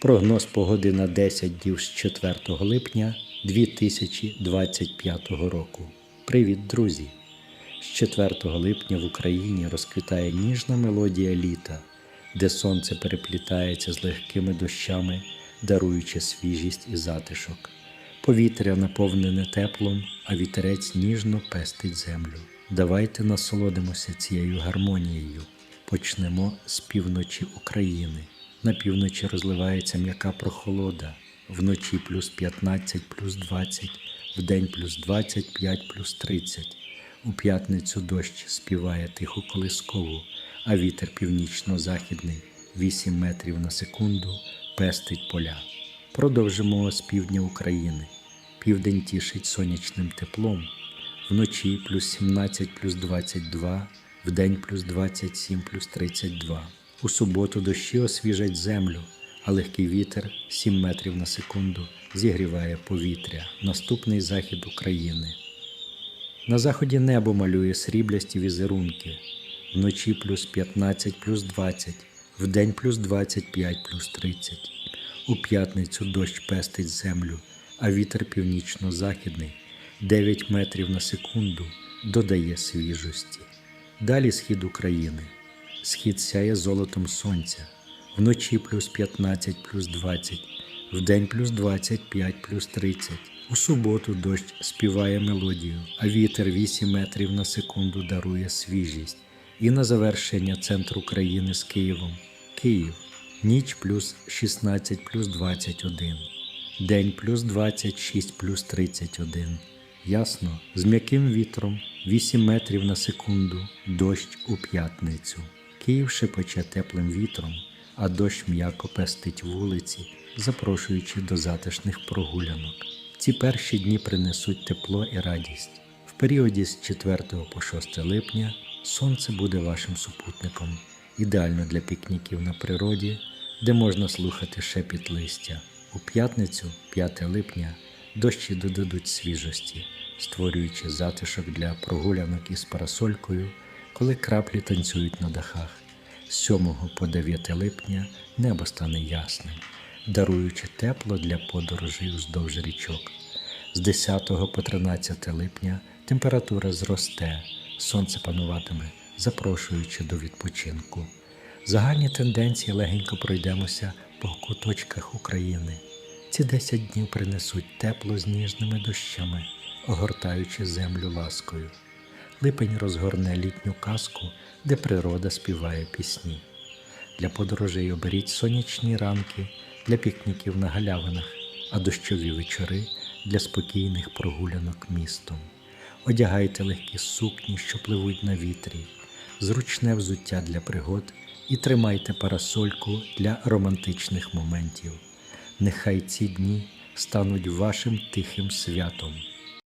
Прогноз погоди на 10 днів з 4 липня 2025 року. Привіт, друзі! З 4 липня в Україні розквітає ніжна мелодія літа, де сонце переплітається з легкими дощами, даруючи свіжість і затишок. Повітря наповнене теплом, а вітерець ніжно пестить землю. Давайте насолодимося цією гармонією. Почнемо з півночі України. На півночі розливається м'яка прохолода, вночі плюс 15, плюс 20, вдень плюс 25, плюс 30. У п'ятницю дощ співає тиху колискову, а вітер північно-західний 8 метрів на секунду пестить поля. Продовжимо з півдня України. Південь тішить сонячним теплом, вночі плюс 17 плюс 22, вдень плюс 27 плюс 32. У суботу дощі освіжать землю, а легкий вітер 7 метрів на секунду зігріває повітря. Наступний захід України. На заході небо малює сріблясті візерунки. Вночі плюс 15 плюс 20, вдень плюс 25 плюс 30. У п'ятницю дощ пестить землю, а вітер північно-західний 9 метрів на секунду додає свіжості. Далі схід України. Схід сяє золотом сонця. Вночі плюс 15 плюс 20, вдень плюс 25 плюс 30. У суботу дощ співає мелодію, а вітер 8 метрів на секунду дарує свіжість. І на завершення центр України з Києвом. Київ. Ніч плюс 16 плюс 21. День плюс 26 плюс 31. Ясно, з м'яким вітром 8 метрів на секунду, дощ у п'ятницю. Київ шепоче теплим вітром, а дощ м'яко пестить вулиці, запрошуючи до затишних прогулянок. Ці перші дні принесуть тепло і радість. В періоді з 4 по 6 липня сонце буде вашим супутником, ідеально для пікніків на природі, де можна слухати шепіт листя. У п'ятницю, 5 липня, дощі додадуть свіжості, створюючи затишок для прогулянок із парасолькою, коли краплі танцюють на дахах. З 7 по 9 липня небо стане ясним, даруючи тепло для подорожей уздовж річок. З 10 по 13 липня температура зросте, сонце пануватиме, запрошуючи до відпочинку. Загальні тенденції легенько пройдемося по куточках України. Ці 10 днів принесуть тепло з ніжними дощами, огортаючи землю ласкою. Липень розгорне літню казку, де природа співає пісні. Для подорожей оберіть сонячні ранки для пікніків на галявинах, а дощові вечори для спокійних прогулянок містом. Одягайте легкі сукні, що пливуть на вітрі, зручне взуття для пригод і тримайте парасольку для романтичних моментів. Нехай ці дні стануть вашим тихим святом,